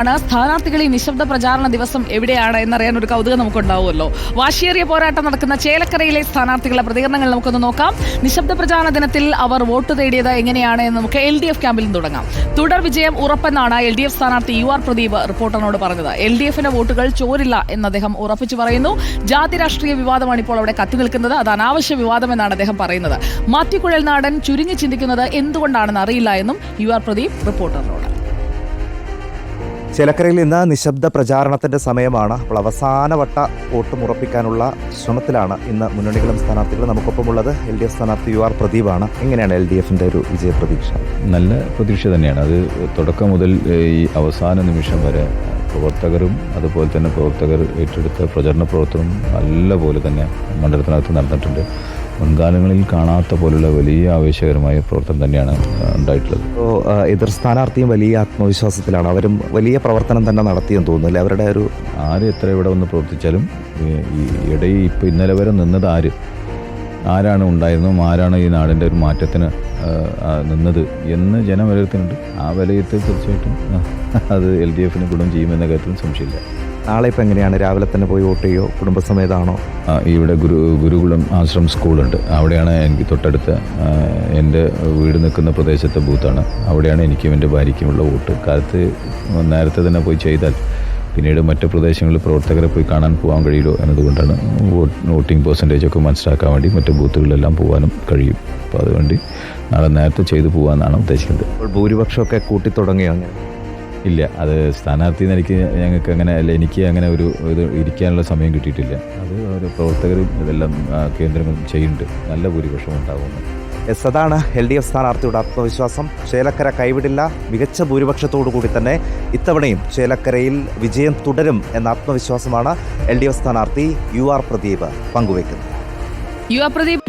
ആണ്. സ്ഥാനാർത്ഥികളെ ഈ നിശബ്ദ പ്രചാരണ ദിവസം എവിടെയാണ് എന്നറിയാൻ ഒരു കൗതുകം നമുക്കുണ്ടാവുമല്ലോ. വാശിയേറിയ പോരാട്ടം നടക്കുന്ന ചേലക്കരയിലെ സ്ഥാനാർത്ഥികളുടെ പ്രതികരണങ്ങൾ നമുക്കൊന്ന് നോക്കാം. നിശബ്ദ പ്രചാരണ ദിനത്തിൽ അവർ വോട്ട് തേടിയത് എങ്ങനെയാണ് എന്ന് നമുക്ക് എൽ ഡി എഫ് ക്യാമ്പിൽ നിന്ന് തുടങ്ങാം. തുടർ വിജയം ഉറപ്പെന്നാണ് എൽ ഡി എഫ് സ്ഥാനാർത്ഥി യു ആർ പ്രദീപ് റിപ്പോർട്ടറിനോട് പറഞ്ഞത്. എൽ ഡി എഫിന്റെ വോട്ടുകൾ ചോരില്ല എന്ന് അദ്ദേഹം ഉറപ്പിച്ചു പറയുന്നു. ജാതി രാഷ്ട്രീയ വിവാദമാണ് ഇപ്പോൾ അവിടെ കത്തി നിൽക്കുന്നത്. അത് അനാവശ്യ വിവാദമെന്നാണ് അദ്ദേഹം പറയുന്നത്. മാത്യുക്കുഴൽ നാടൻ ചുരുങ്ങി ചിന്തിക്കുന്നത് എന്തുകൊണ്ടാണെന്ന് അറിയില്ല എന്നും യു ആർ പ്രദീപ് റിപ്പോർട്ടറിനോട്. ചേലക്കരയിൽ ഇന്ന് നിശബ്ദ പ്രചാരണത്തിന്റെ സമയമാണ്. അപ്പോൾ വോട്ട് മുറപ്പിക്കാനുള്ള ശ്രമത്തിലാണ് ഇന്ന് മുന്നണികളും സ്ഥാനാർത്ഥികളും നമുക്കൊപ്പമുള്ളത്. എൽ ഡി എഫ് സ്ഥാനാർത്ഥി യു ആർ പ്രദീപാണ്. എങ്ങനെയാണ് എൽ ഡി എഫിന്റെ ഒരു വിജയപ്രതീക്ഷ? നല്ല പ്രതീക്ഷ തന്നെയാണ്. അത് തുടക്കം മുതൽ ഈ അവസാന നിമിഷം വരെ പ്രവർത്തകരും അതുപോലെ തന്നെ പ്രവർത്തകർ ഏറ്റെടുത്ത പ്രചരണ പ്രവർത്തനം നല്ല പോലെ തന്നെ മണ്ഡലത്തിനകത്ത് നടന്നിട്ടുണ്ട്. മുൻകാലങ്ങളിൽ കാണാത്ത പോലുള്ള വലിയ ആവേശകരമായ പ്രവർത്തനം തന്നെയാണ് ഉണ്ടായിട്ടുള്ളത്. ഇപ്പോൾ എതിർ സ്ഥാനാർത്ഥിയും വലിയ ആത്മവിശ്വാസത്തിലാണ്. അവരും വലിയ പ്രവർത്തനം തന്നെ നടത്തിയെന്ന് തോന്നുന്നില്ല അവരുടെ ഒരു ആര് എത്ര ഇവിടെ വന്ന് പ്രവർത്തിച്ചാലും ഈ- ഇടയിൽ ഇപ്പോൾ ഇന്നലെ വരെ നിന്നത് ആര്? ആരാണ് ഉണ്ടായിരുന്നതും ആരാണ് ഈ നാടിന്റെ ഒരു മാറ്റത്തിന് നിന്നത് എന്ന് ജനം വിലയിരുത്തുന്നുണ്ട് ആ വിലയിരുത്തൽ തീർച്ചയായിട്ടും അത് എൽ ഡി എഫിന് ഗുണം ചെയ്യുമെന്ന കാര്യത്തിലും സംശയമില്ല. നാളെ ഇപ്പം എങ്ങനെയാണ്? രാവിലെ തന്നെ പോയി വോട്ട് ചെയ്യോ? കുടുംബസമേതാണോ ഇവിടെ ഗുരു ഗുരുകുളം ആശ്രം സ്കൂളുണ്ട്. അവിടെയാണ് എനിക്ക് തൊട്ടടുത്ത് എന്റെ വീട് നിൽക്കുന്ന പ്രദേശത്തെ ബൂത്താണ്. അവിടെയാണ് എനിക്കും എന്റെ ഭാര്യയ്ക്കുമുള്ള വോട്ട്. കാലത്ത് നേരത്തെ തന്നെ പോയി ചെയ്താൽ പിന്നീട് മറ്റു പ്രദേശങ്ങളിൽ പ്രവർത്തകരെ പോയി കാണാൻ പോകാൻ കഴിയുമോ എന്നതുകൊണ്ടാണ് വോട്ട് വോട്ടിംഗ് പെർസെന്റേജ് ഒക്കെ മനസ്സിലാക്കാൻ വേണ്ടി മറ്റു ബൂത്തുകളിലെല്ലാം പോകാനും കഴിയും. അപ്പോൾ അതുകൊണ്ട് നാളെ നേരത്തെ ചെയ്തു പോകാമെന്നാണ് ഉദ്ദേശിക്കുന്നത്. ഭൂരിപക്ഷമൊക്കെ കൂട്ടി തുടങ്ങിയോ അങ്ങനെ ഇല്ല. അത് സ്ഥാനാർത്ഥി നിലയ്ക്ക് ഞങ്ങൾക്ക് അങ്ങനെ അല്ല എനിക്ക് അങ്ങനെ ഒരു ഇത് ഇരിക്കാനുള്ള സമയം കിട്ടിയിട്ടില്ല. അത് ഒരു പ്രവർത്തകരും ഇതെല്ലാം കേന്ദ്രങ്ങളും ചെയ്യുന്നുണ്ട്. നല്ല ഭൂരിപക്ഷം ഉണ്ടാകുന്നു എസ് അതാണ് എൽ ഡി എഫ് സ്ഥാനാർത്ഥിയുടെ ആത്മവിശ്വാസം. ചേലക്കര കൈവിടില്ല. മികച്ച ഭൂരിപക്ഷത്തോടു കൂടി തന്നെ ഇത്തവണയും ചേലക്കരയിൽ വിജയം തുടരും എന്ന ആത്മവിശ്വാസമാണ് എൽ ഡി എഫ് സ്ഥാനാർത്ഥി യു ആർ പ്രദീപ് പങ്കുവയ്ക്കുന്നത്. U R Pradeep